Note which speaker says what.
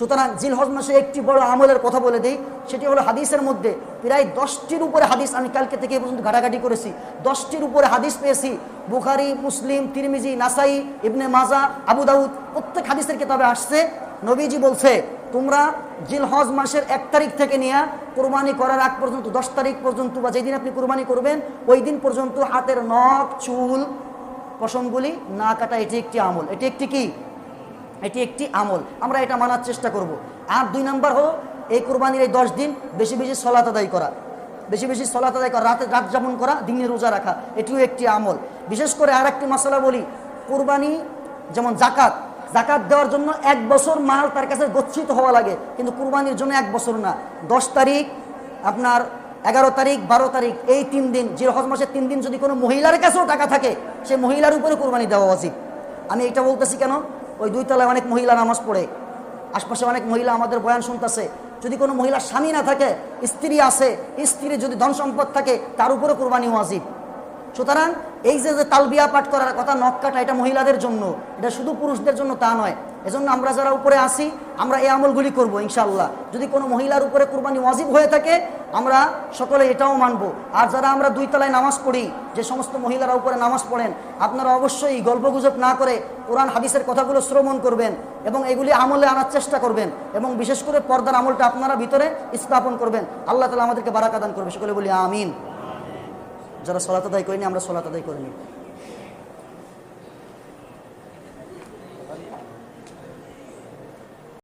Speaker 1: সুতরাং জিল হজ মাসে একটি বড় আমলের কথা বলে দিই, সেটি হলো হাদিসের মধ্যে প্রায় দশটির উপরে হাদিস আমি কালকে থেকে পর্যন্ত ঘাটাঘাটি করেছি। দশটির উপরে হাদিস পেয়েছি, বুখারি, মুসলিম, তিরমিজি, নাসাই, ইবনে মাজা, আবু দাউদ, প্রত্যেক হাদিসের কিতাবে আসছে। নবীজি বলছে, তোমরা জিল হজ মাসের এক তারিখ থেকে নিয়ে কোরবানি করার আগ পর্যন্ত, দশ তারিখ পর্যন্ত বা যেদিন আপনি কোরবানি করবেন, ওই দিন পর্যন্ত হাতের নখ, চুল, পশমগুলি না কাটা, এটি একটি আমল। এটি একটি কি? এটি একটি আমল। আমরা এটা মানার চেষ্টা করব। আর দুই নাম্বার হলো, এই কোরবানির এই দশ দিন বেশি বেশি সলাত আদায় করা। বেশি বেশি সলাত আদায় করা, রাতে রাত যাপন করা, দিনে রোজা রাখা, এটিও একটি আমল। বিশেষ করে আর একটি মশলা বলি, কোরবানি যেমন জাকাত জাকাত দেওয়ার জন্য এক বছর মাল তার কাছে গচ্ছিত হওয়া লাগে, কিন্তু কুরবানির জন্য এক বছর না। দশ তারিখ, আপনার এগারো তারিখ, বারো তারিখ, এই তিন দিন যে হজ মাসের তিন দিন যদি কোনো মহিলার কাছেও টাকা থাকে, সেই মহিলার উপরে কোরবানি দেওয়া উচিত। আমি এটা বলতেছি কেন? ওই দুই তলায় অনেক মহিলা নামাজ পড়ে। আশপাশে অনেক মহিলা আমাদের বয়ান শুনতেছে। যদি কোনো মহিলার স্বামী না থাকে, স্ত্রী আছে স্ত্রী যদি ধন সম্পদ থাকে, তার উপরে কোরবানি ওয়াজিব। সুতরাং এই যে যে তালবিয়া পাঠ করার কথা, নখ কাটা, এটা মহিলাদের জন্য, এটা শুধু পুরুষদের জন্য তা নয়। এজন্য আমরা যারা উপরে আসি আমরা এই আমলগুলি করব ইনশাল্লাহ যদি কোনো মহিলার উপরে কোরবানি ওয়াজিব হয়ে থাকে, আমরা সকলে এটাও মানব। আর যারা আমরা দুই তলায় নামাজ পড়ি, যে সমস্ত মহিলারা উপরে নামাজ পড়েন, আপনারা অবশ্যই গল্পগুজব না করে কোরআন, হাদিসের কথাগুলো শ্রবণ করবেন এবং এগুলি আমলে আনার চেষ্টা করবেন এবং বিশেষ করে পর্দার আমলটা আপনারা ভিতরে স্থাপন করবেন। আল্লাহ তালা আমাদেরকে বারাকাদান করবে সকলে বলি, আমিন। যারা সলাত আদায় করিনি আমরা সলাত আদায় করিনি।